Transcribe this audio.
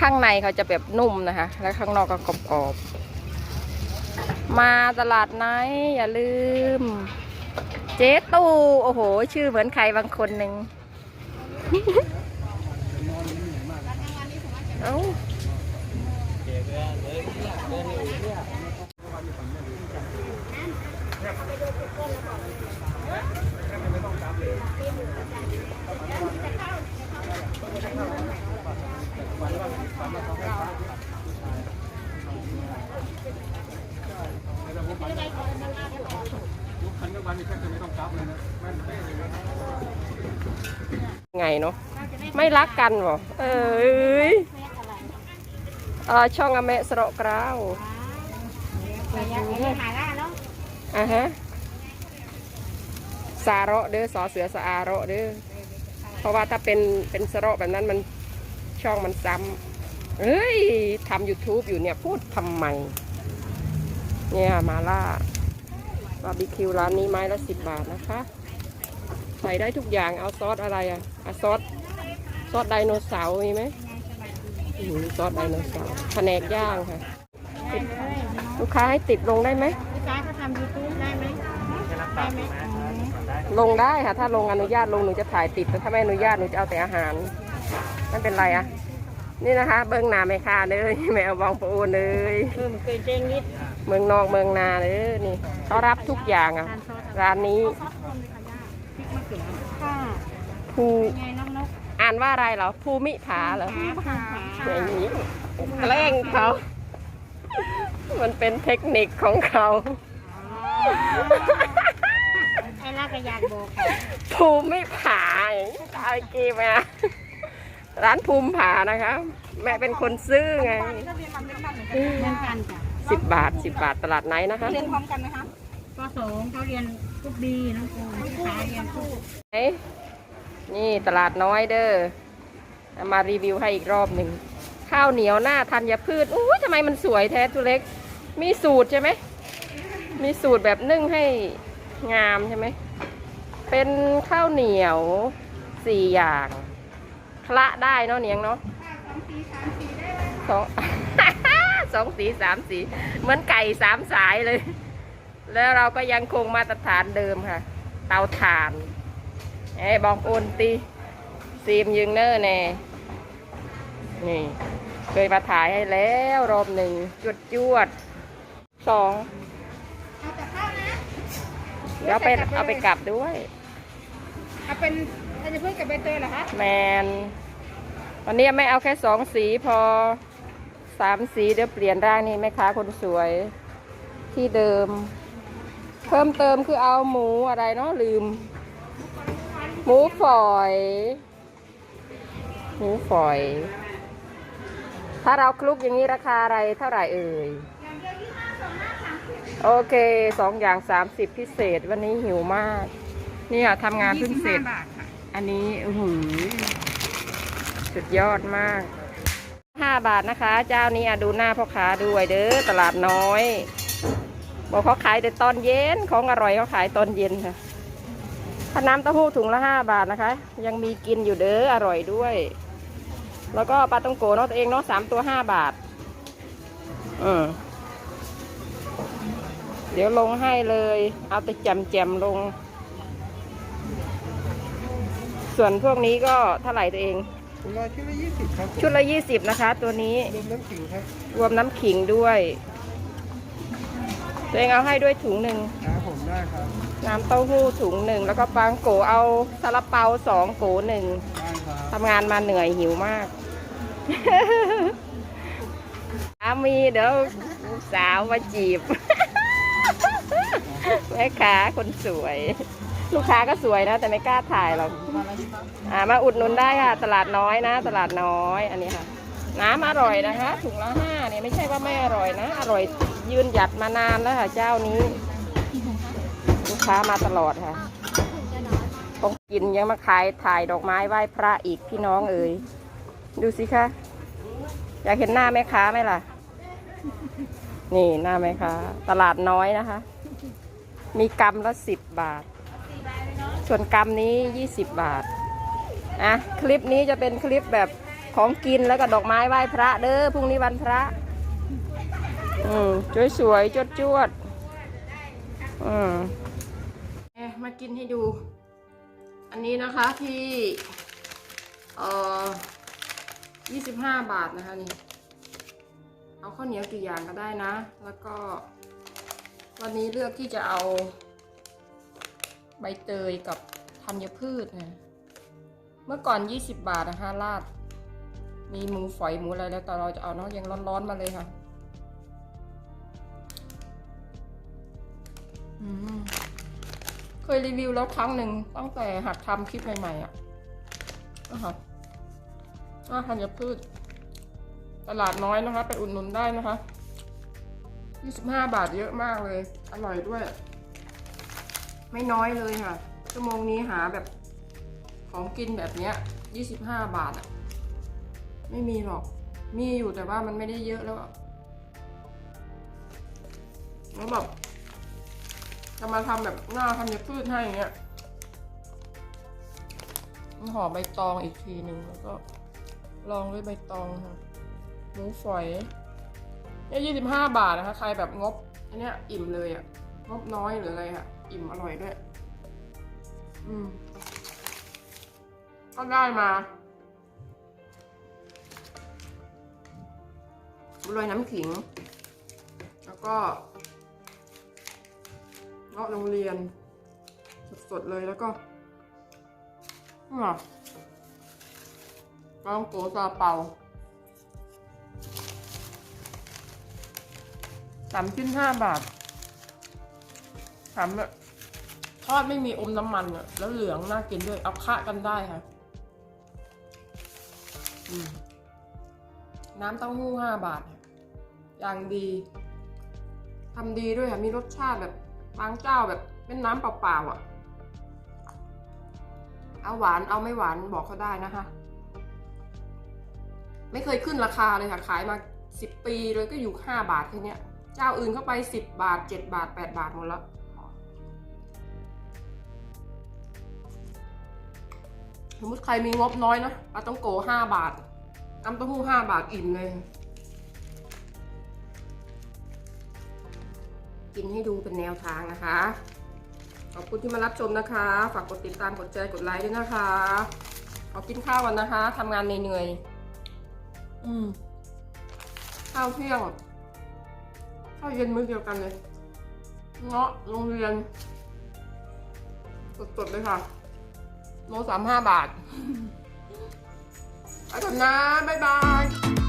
ข้างในเขาจะแบบนุ่มนะคะ แล้วข้างนอกก็กรอบๆ มาตลาดไหนอย่าลืม เจ๊ตูโอ้โห ชื่อเหมือนใครบางคนหนึ่งเอ้า ไงเนาะไม่รักกันเหรอเอ้ยเอ่อช่องอเมะสระกราวแต่ยังไม่ได้หายแล้วเนาะอะฮะสาระเด้อสอเสือสะอาระเด้อเพราะว่าถ้าเป็นเป็นสระแบบนั้นมันช่องมันซ้ำเอ้ยทำ YouTube อยู่เนี่ยพูดทำไมเนี่ยมาล่า บาร์บีคิวร้านนี้ไม้ละสิบบาทนะคะ ใส่ได้ทุกอย่างเอาซอสอะไรอะอะซอสซอสไดโนเสาร์มีไหมอืมซอสไดโนเสาร์แผนกย่างค่ะได้เลยลูกค้าให้ติดลงได้ไหมลูกค้าเขาทำยูทูบได้ไหมได้ไหมอืมลงได้ค่ะ ถ้าลงอนุญาตลงหนูจะถ่ายติดแต่ถ้าไม่อนุญาตหนูจะเอาแต่อาหารไม่เป็นไรอะ นี่นะคะ เบิ้งนาไม่ค่าเลยแมวบองปูเลยเพิ่มเกินเจงนิด เมืองนอกเมืองนาเลยนี่เขารับทุกอย่างอะทานซอสร้านนี้ซอสคนเลยค่ะย่าพริกมะเขือค่ะภูไงน้องนกอ่านว่าอะไรเหรอภูมิผาเหรอขาขาอย่างนี้แกล้งเขา มันเป็นเทคนิคของเขาไอ้ลากกระยากโบค่ะภูมิผาอย่างนี้ตายกีมาร้านภูมิผานะคะ แม่เป็นคนซื้อไงเหมือนกันจ้ะ สิบบาทสิบบาทตลาดไหนนะคะเรียนพร้อมกันไหมคะปสองเขาเรียนกุ๊บบีน้องครูขาเรียนกุ๊บไหนนี่ตลาดน้อยเด้อเอามารีวิวให้อีกรอบหนึ่งข้าวเหนียวหน้าธัญพืชอู้ทำไมมันสวยแท้ทุเล็ก มีสูตรใช่ไหมมีสูตรแบบนึ่งให้งามใช่ไหมเป็นข้าวเหนียวสี่อย่างคละได้เนาะเนียงเนาะสอง สองสีสามสี เหมือนไก่สามสายเลย แล้วเราก็ยังคงมาตรฐานเดิมค่ะ เตาถ่านไอ้บองโอนตีซีมยึงเนอร์แน่นี่ เคยมาถ่ายให้แล้วรอบหนึ่งจวดจวดๆสองเดี๋ยวเอาไปเอาไปกลับด้วยเอาเป็นเราจะเพิ่งกับใบเตยเหรอคะแมนวันนี้ไม่เอาแค่สองสีพอ สามสีเดี๋ยวเปลี่ยนร่างนี่แม่ค้าคนสวยที่เดิม เพิ่มเติมคือเอาหมูอะไรเนาะลืม หมูฝอย หมูฝอย ถ้าเราคลุกอย่างนี้ราคาอะไรเท่าไหร่เอ่ยโอเคสองอย่างสามสิบพิเศษวันนี้หิวมากนี่ค่ะทำงานเพิ่งเสร็จบาทค่ะอันนี้อื้อหือสุดยอดมาก ห้าบาทนะคะ เจ้านี้อ่ดูหน้าพ่อค้าด้วยเด้อตลาดน้อย บอกเขาขายแต่ตอนเย็นของอร่อยเขาขายตอนเย็นค่ะถ้าน้ำเต้าหู้ถุงละห้าบาทนะคะ ยังมีกินอยู่เด้ออร่อยด้วย แล้วก็ปลาต้องโกเนาะตัวเองเนาะสามตัวห้าบาทอืมเดี๋ยวลงให้เลย เอาแต่แจมๆลง ส่วนพวกนี้ก็เท่าไหร่ตัวเอง ถุงละชุดละยี่สิบครับชุดละยี่สิบนะคะ ตัวนี้รวมน้ำขิงครับรวมน้ำขิงด้วย ตัวเองเอาให้ด้วยถุงหนึ่งครับผมได้ครับน้ำเต้าหู้ถุงหนึ่งแล้วก็ปังโกเอาซาลาเปาสองโกหนึ่งได้ครับทำงานมาเหนื่อยหิวมาก สามีเดี๋ยวลูกสาวมาจีบ แม่ค้าคนสวย ลูกค้าก็สวยนะ แต่ไม่กล้าถ่ายหรอกอ่ามาอุดหนุนได้ค่ะ ตลาดน้อยนะ ตลาดน้อยอันนี้ค่ะ น้ำอร่อยนะคะถุงละห้าเนี่ยไม่ใช่ว่าไม่อร่อยนะ อร่อยยืนหยัดมานานแล้วค่ะ เจ้านี้ ลูกค้ามาตลอดค่ะต้องกินยังมาขายถ่ายดอกไม้ไหว้พระอีกพี่น้องเอ๋ยดูสิคะอยากเห็นหน้าแม่ค้าไหมล่ะ นี่หน้าแม่ค้าตลาดน้อยนะคะ มีกำละสิบบาท ส่วนกำนี้ยี่สิบบาท อะ คลิปนี้จะเป็นคลิปแบบของกินแล้วก็ดอกไม้ไหว้พระเด้อพรุ่งนี้วันพระ อืมสวยๆจวดจวดอืมเอมากินให้ดู อันนี้นะคะที่เอ่อยี่สิบห้าบาทนะคะนี่ เอาข้าวเหนียวกี่อย่างก็ได้นะ แล้วก็วันนี้เลือกที่จะเอา ใบเตยกับธัญพืชนะเมื่อก่อน 20 บาทนะคะราด มีหมูฝอยหมูอะไรแล้วแต่เราจะเอาเนาะยังร้อนๆมาเลยค่ะอืมเคยรีวิวแล้วครั้งหนึ่งตั้งแต่หัดทำคลิปใหม่ๆอะนะคะอาธัญพืช ตลาดน้อยนะคะ ไปอุดหนุนได้นะคะ 25 บาทเยอะมากเลย อร่อยด้วย ไม่น้อยเลยค่ะ ชั่วโมงนี้หาแบบของกินแบบเนี้ย25 บาทอะไม่มีหรอก มีอยู่แต่ว่ามันไม่ได้เยอะแล้วอะแล้วแบบจะมาทำแบบหน้าธัญพืชให้อย่างเงี้ยห่อใบตองอีกทีหนึ่งแล้วก็ลองด้วยใบตองค่ะหมูฝอยเนี่ยยี่สิบห้าบาทนะคะ ใครแบบงบอันเนี้ยอิ่มเลยอะงบน้อยหรืออะไรอะ อิ่มอร่อยด้วย อืม ก็ได้มาโรยน้ำขิง แล้วก็เงาะโรงเรียน สดๆเลยแล้วก็ลองโกซาเปาสามชิ้นห้าบาทถามแบบ อดไม่มีอมน้ำมันอะแล้วเหลืองน่ากินด้วย เอาคะกันได้ค่ะน้ำเต้าหู้ห้าบาทเนี่ยอย่างดีทำดีด้วยค่ะ มีรสชาติแบบบางเจ้าแบบเป็นน้ำเปล่าๆอะ เอาหวานเอาไม่หวานบอกเขาได้นะคะ ไม่เคยขึ้นราคาเลยค่ะ ขายมาสิบปีเลยก็อยู่ห้าบาทแค่นี้เจ้าอื่นเข้าไปสิบบาทเจ็ดบาทแปดบาทหมดแล้ว สมมติใครมีงบน้อยนะปลาต้องโกห้าบาทน้ำเต้าหู้ห้าบาทอิ่มเลย กินให้ดูเป็นแนวทางนะคะ ขอบคุณที่มารับชมนะคะ ฝากกดติดตามกดแชร์กดไลค์ด้วยนะคะ ขอกินข้าวก่อนนะคะทำงานเหนื่อยๆอืมข้าวเที่ยงข้าวเย็นมื้อเดียวกันเลย เงาะโรงเรียน สดๆเลยค่ะ โลสามห้าบาท อาจารย์นะ บ๊ายบาย